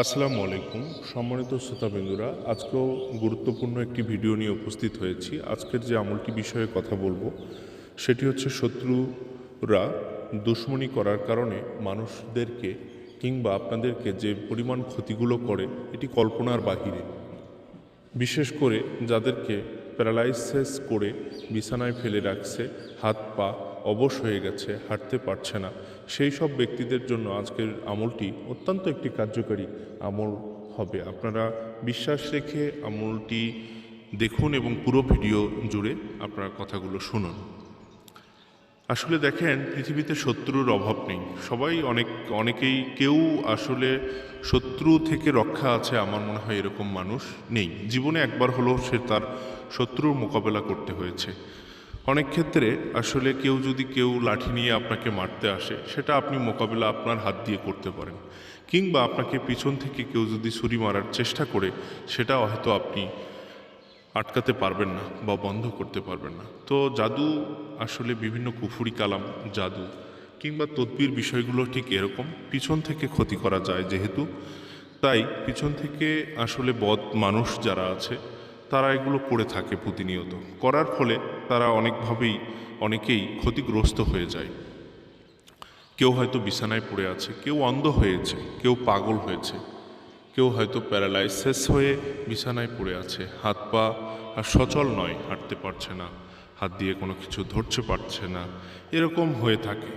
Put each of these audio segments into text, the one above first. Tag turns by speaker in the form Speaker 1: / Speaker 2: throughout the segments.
Speaker 1: আসসালামু আলাইকুম। সম্মানিত শ্রোতাবিন্দুরা, আজকেও গুরুত্বপূর্ণ একটি ভিডিও নিয়ে উপস্থিত হয়েছি। আজকের যে আমলটি বিষয়ে কথা বলব, সেটি হচ্ছে শত্রুরা দুশ্মনী করার কারণে মানুষদেরকে কিংবা আপনাদেরকে যে পরিমাণ ক্ষতিগুলো করে, এটি কল্পনার বাহিরে। বিশেষ করে যাদেরকে প্যারালাইসিস করে বিছানায় ফেলে রাখছে হাত পা অবশ হয়ে গেছে, হাঁটতে পারছে না। সেই সব ব্যক্তিদের জন্য আজকের আমলটি অত্যন্ত একটি কার্যকারী আমল হবে। আপনারা বিশ্বাস রেখে আমলটি দেখুন এবং পুরো ভিডিও জুড়ে আপনারা কথাগুলো শুনুন। আসলে দেখেন, পৃথিবীতে শত্রুর অভাব নেই। সবাই অনেক, অনেকেই কেউ আসলে শত্রু থেকে রক্ষা আছে আমার মনে হয় এরকম মানুষ নেই। জীবনে একবার হলেও সে তার শত্রুর মোকাবেলা করতে হয়েছে। অনেক ক্ষেত্রে আসলে কেউ যদি কেউ লাঠি নিয়ে আপনাকে মারতে আসে, সেটা আপনি মোকাবিলা আপনার হাত দিয়ে করতে পারেন। কিংবা আপনাকে পিছন থেকে কেউ যদি ছুরি মারার চেষ্টা করে সেটা হয়তো আপনি আটকাতে পারবেন না বা বন্ধ করতে পারবেন না। তো জাদু আসলে বিভিন্ন কুফুরি কালাম, জাদু কিংবা তদ্বির বিষয়গুলো ঠিক এরকম। পিছন থেকে ক্ষতি করা যায় যেহেতু। তাই পিছন থেকে আসলে বদ মানুষ যারা আছে তারা এগুলো করে থাকে প্রতিনিয়ত। করার ফলে তারা অনেকভাবেই, অনেকেই ক্ষতিগ্রস্ত হয়ে যায়। কেউ হয়তো বিছানায় পড়ে আছে, কেউ অন্ধ হয়েছে, কেউ পাগল হয়েছে, কেউ হয়তো প্যারালাইসিস হয়ে বিছানায় পড়ে আছে। হাত পা আর সচল নয়, হাঁটতে পারছে না, হাত দিয়ে কোনো কিছু ধরতে পারছে না, এরকম হয়ে থাকে।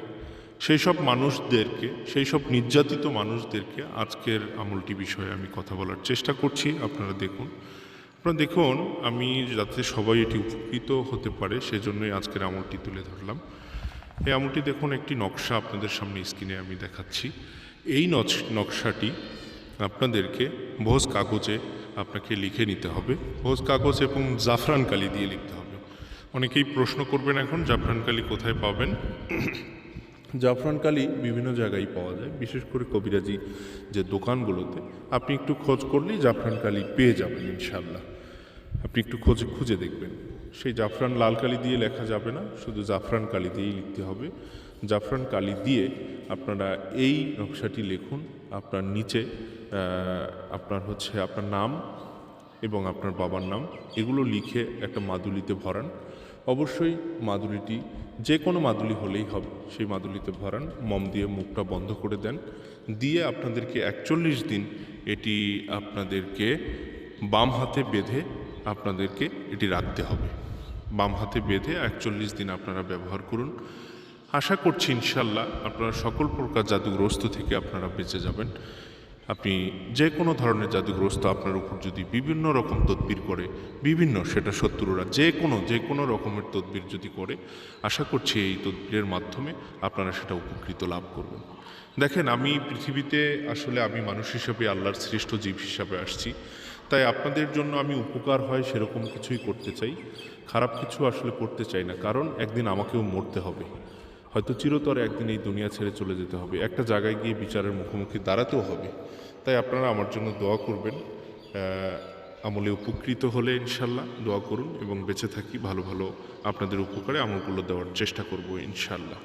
Speaker 1: সেই সব মানুষদেরকে সেই সব নির্যাতিত মানুষদেরকে আজকের আমলটি বিষয়ে আমি কথা বলার চেষ্টা করছি। আপনারা দেখুন আপনারা দেখুন, আমি যাতে সবাই এটি উপকৃত হতে পারে, সেজন্যই আজকের আমলটি তুলে ধরলাম। এই আমলটি দেখুন, একটি নকশা আপনাদের সামনে স্ক্রিনে আমি দেখাচ্ছি। এই নকশাটি আপনাদেরকে ভোজ কাগজে আপনাকে লিখে নিতে হবে। ভোজ কাগজ এবং জাফরান কালি দিয়ে লিখতে হবে। অনেকেই প্রশ্ন করবেন এখন, জাফরান কালি কোথায় পাবেন? জাফরান কালি বিভিন্ন জায়গায় পাওয়া যায়, বিশেষ করে কবিরাজি যে দোকানগুলোতে। আপনি একটু খোঁজ করলেই জাফরান কালি পেয়ে যাবেন ইনশাল্লাহ আপনি একটু খোঁজে খুঁজে দেখবেন। সেই জাফরান লাল কালি দিয়ে লেখা যাবে না, শুধু জাফরান কালি দিয়েই লিখতে হবে। জাফরান কালি দিয়ে আপনারা এই নকশাটি লিখুন, আপনার নিচে আপনার হচ্ছে আপনার নাম এবং আপনার বাবার নাম, এগুলো লিখে একটা মাদুলিতে ভরান। অবশ্যই মাদুলিটি, যে কোনো মাদুলি হলেই হবে, সেই মাদুলিতে ভরান, মম দিয়ে মুখটা বন্ধ করে দেন। দিয়ে আপনাদেরকে একচল্লিশ দিন এটি আপনাদেরকে বাম হাতে বেঁধে আপনাদেরকে এটি রাখতে হবে। বাম হাতে বেঁধে একচল্লিশ দিন আপনারা ব্যবহার করুন। আশা করছি ইনশাল্লাহ আপনারা সকল প্রকার জাদুগ্রস্ত থেকে আপনারা বেঁচে যাবেন। আপনি যে কোনো ধরনের জাদুগ্রস্ত আপনার উপর যদি বিভিন্ন রকম তদবির করে, বিভিন্ন সেটা শত্রুরা যে কোনো যে কোনো রকমের তদবির যদি করে, আশা করছি এই তদবিরের মাধ্যমে আপনারা সেটা উপকৃত লাভ করবেন। দেখেন, আমি পৃথিবীতে আসলে আমি মানুষ হিসেবে আল্লাহর শ্রেষ্ঠ জীব হিসাবে আসছি। তাই আপনাদের জন্য আমি উপকার হয় সেরকম কিছুই করতে চাই। খারাপ কিছু আসলে করতে চাই না, কারণ একদিন আমাকেও মরতে হবে। হয়তো চিরতরে একদিন এই দুনিয়া ছেড়ে চলে যেতে হবে। একটা জায়গায় গিয়ে বিচারের মুখোমুখি দাঁড়াতেও হবে। তাই আপনারা আমার জন্য দোয়া করবেন। আমলে উপকৃত হলে ইনশাল্লাহ দোয়া করুন এবং বেঁচে থাকি। ভালো ভালো আপনাদের উপকারে আমলগুলো দেওয়ার চেষ্টা করব ইনশাল্লাহ।